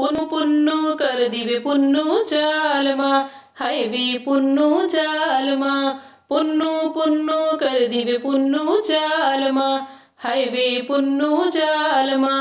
পুনু পুন্নু কর দিবে পুন্নু জালমা হায় বি পুন্নু জালমা পুন্নু পুন্নু কর দিবে পুন্নু জালমা হায় বে পুন্নু জালমা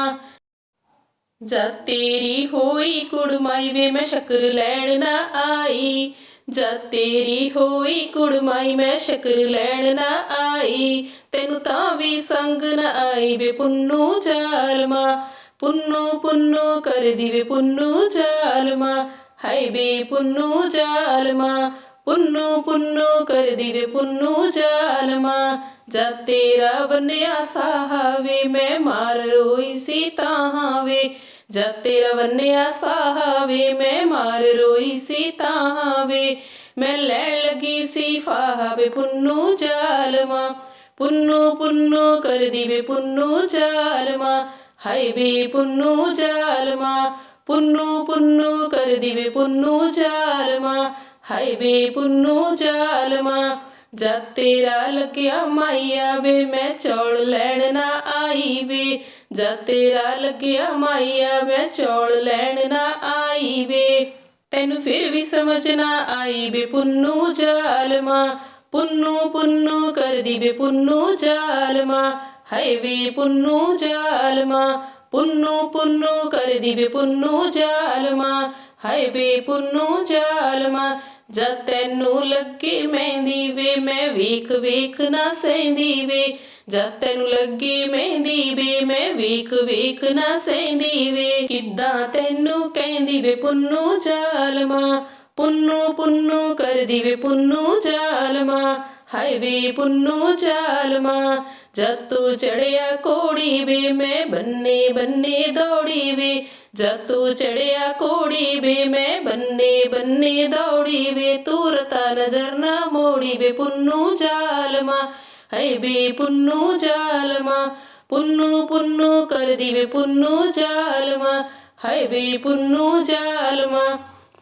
ਜਦ ਤੇਰੀ ਹੋਈ ਕੁੜਮਾਈ ਵੇ ਮੈਂ ਸ਼ਕਰ ਲੈਣ ਨਾ ਆਈ, ਜਦ ਤੇਰੀ ਹੋਈ ਕੁੜਮਾਈ ਮੈਂ ਸ਼ਕਰ ਲੈਣ ਨਾ ਆਈ, ਤੈਨੂੰ ਤਾਂ ਵੀ ਸੰਗ ਨਾ ਆਈ ਵੇ ਪੁੰਨੂ ਜਾਲਮਾ पुन्नु পুন্নু कर দিবে जालमा। জালমা হাইবে পুন্নু जालमा। पुन्नु पुन्नु, कर दिवे पुन्नु जालमा। जा तेरा बनया साहावे मैं मार रोई सीता ताहावे जा तेरा बनया साहावे मैं मार रोई सी ताहावे मैं लैन लगी सी फाहवे पुन्नु जालमा। पुन्नु पुन्नु, कर दिवे पुन्नु जालमा। ਜ਼ਾਲਮਾ ਹਾਏ ਵੇ ਪੁੰਨੂ ਜ਼ਾਲਮਾ ਪੁੰਨੂ ਪੁੰਨੂ ਕਰਦੀ ਵੇ ਪੁੰਨੂ ਜ਼ਾਲਮਾ ਹਾਏ ਵੇ ਪੁੰਨੂ ਜ਼ਾਲਮਾ ਜਦ ਤੇਰਾ ਲੱਗਿਆ ਮਾਈਆ ਵੇ ਮੈਂ ਚੌਲ ਲੈਣ ਨਾ ਆਈ ਵੇ ਜਦ ਤੇਰਾ ਲੱਗਿਆ ਮਾਈਆ ਮੈਂ ਚੌਲ ਲੈਣ ਨਾ ਆਈ ਵੇ ਤੈਨੂੰ ਫਿਰ ਵੀ ਸਮਝ ਨਾ ਆਈ ਵੇ ਪੁੰਨੂ ਜ਼ਾਲਮਾ ਪੁੰਨੂ ਪੁੰਨੂ ਕਰਦੀ ਵੇ ਪੁੰਨੂ ਜ਼ਾਲਮਾ ਹਾਏ ਵੇ ਪੁੰਨੂ ਜ਼ਾਲਮਾ ਪੁੰਨੂ ਪੁੰਨੂ ਕਰਦੀ ਵੇ ਪੁੰਨੂ ਜ਼ਾਲਮਾ ਹਾਏ ਵੇ ਪੁੰਨੂ ਜ਼ਾਲਮਾ ਜਦ ਤੈਨੂੰ ਲੱਗੇ ਮਹਿੰਦੀ ਵੇ ਮੈਂ ਵੇਖ ਵੇਖ ਨਾ ਸਹਿੰਦੀ ਵੇ ਜਦ ਤੈਨੂੰ ਲੱਗੇ ਮਹਿੰਦੀ ਵੇ ਮੈਂ ਵੇਖ ਵੇਖ ਨਾ ਸਹਿੰਦੀ ਵੇ ਕਿੱਦਾਂ ਤੈਨੂੰ ਕਹਿੰਦੀ ਵੇ ਪੁੰਨੂ ਜ਼ਾਲਮਾ ਪੁੰਨੂ ਪੁੰਨੂ ਕਰਦੀ ਵੇ ਪੁੰਨੂ ਜ਼ਾਲਮਾ ਹਾਏ ਵੇ ਪੁੰਨੂ ਜ਼ਾਲਮਾ जतु चढ़िया कोड़ी बे मैं बन्ने बन्ने दौड़ी भी जतु चढ़िया कोड़ी बे मैं बन्ने बन्ने दौड़ी भी तू रता नज़र न मोड़ी बे पुन्नु जालमा है बे, पुन्नू जालमा पुन्नु पुन्नु कर दी बे पुन्नू जालमा है बे, पुन्नू जालमा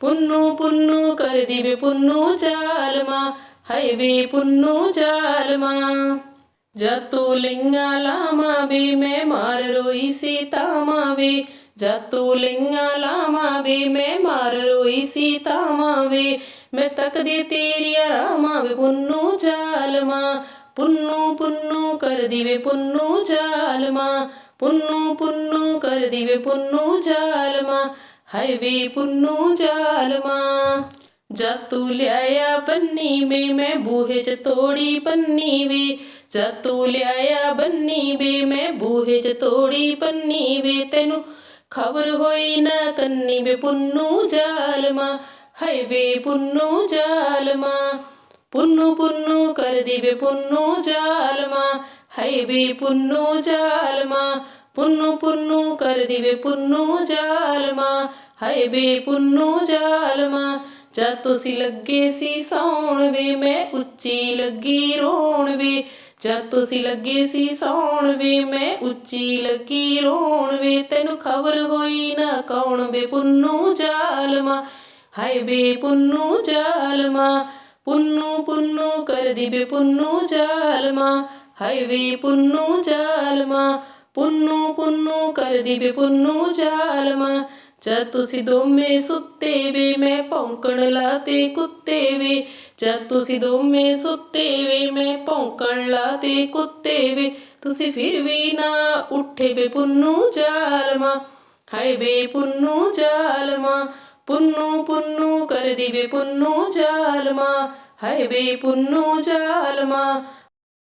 पुन्नु पुन्नु कर दी बे जाल जालमा है भी जाल जालमा जतु लिङ्गालामा भी मैं मार रोई सीता मावे जतु लिङ्गालामा भी मैं मार रोई सीता मावे मैं तक दे तेरी आरामा वे पुन्नू जालमा। पुन्नु पुन्नु कर दिवे पुन्नू जालमा। पुन्नु पुन्नु कर दिवे पुन्नू जालमा। हाय वे जाल जालमा। जतु लिया पन्नी में, मैं बूहे च तोड़ी पन्नी वे। ਮੈਂ ਤੂੰ ਲਿਆਇਆ ਬੰਨੀ ਵੇ, ਮੈਂ ਬੂਹੇ ਚ ਤੋੜੀ ਪੰਨੀ ਵੇ, ਤੈਨੂੰ ਖਬਰ ਹੋਈ ਨਾ ਕੰਨੀ ਵੇ, ਪੁੰਨੂ ਜ਼ਾਲਮਾ ਹਾਏ ਵੇ ਪੁੰਨੂ ਜ਼ਾਲਮਾ ਪੁੰਨੂ ਪੁੰਨੂ ਕਰਦੀ ਵੇ ਪੁੰਨੂ ਜ਼ਾਲਮਾ ਹਏ ਵੇ ਪੁੰਨੂ ਜ਼ਾਲਮਾ ਪੁੰਨੂ ਪੁੰਨੂ ਕਰਦੀ ਵੇ ਪੁੰਨੂ ਜ਼ਾਲਮਾ ਹਏ ਵੇ ਪੁੰਨੂ ਜ਼ਾਲਮਾ ਜਦ ਤੁਸੀਂ ਲੱਗੇ ਸੀ ਸੌਣ ਵੇ, ਮੈਂ ਉੱਚੀ ਲੱਗੀ ਰੋਣ ਵੇ ਜਦ ਤੁਸੀਂ ਲੱਗੇ ਸੀ ਸੌਣ ਵੇ ਮੈਂ ਉੱਚੀ ਲੱਗੀ ਰੋਣ ਵੇ ਤੈਨੂੰ ਖਬਰ ਹੋਈ ਨਾ ਕੌਣ ਵੇ ਪੁੰਨੂ ਜ਼ਾਲਮਾ ਹਾਏ ਵੇ ਪੁੰਨੂ ਜ਼ਾਲਮਾ ਪੁੰਨੂ ਪੁੰਨੂ ਕਰਦੀ ਵੇ ਪੁੰਨੂ ਜ਼ਾਲਮਾ ਹਾਏ ਵੇ ਪੁੰਨੂ ਜ਼ਾਲਮਾ ਪੁੰਨੂ ਪੁੰਨੂ ਕਰਦੀ ਵੇ ਪੁੰਨੂ ਜ਼ਾਲਮਾ ਜਦ ਤੁਸੀਂ ਦੋਵੇਂ ਸੁੱਤੇ ਵੇ ਮੈਂ ਭੌਂਕਣ ਲਾਤੇ ਕੁੱਤੇ ਵੇ ਜਦ ਤੁਸੀਂ ਦੋਵੇਂ ਸੁੱਤੇ ਵੇ ਮੈਂ ਭੌਂਕਣ ਲਾਤੇ ਕੁੱਤੇ ਵੇ ਤੁਸੀਂ ਫਿਰ ਵੀ ਨਾ ਉੱਠੇ ਵੇ ਪੁੰਨੂ ਜ਼ਾਲਮਾ ਹਾਏ ਵੇ ਪੁੰਨੂ ਜ਼ਾਲਮਾ ਪੁੰਨੂ ਪੁੰਨੂ ਕਰਦੀ ਵੇ ਪੁੰਨੂ ਜ਼ਾਲਮਾ ਹਾਏ ਵੇ ਪੁੰਨੂ ਜ਼ਾਲਮਾ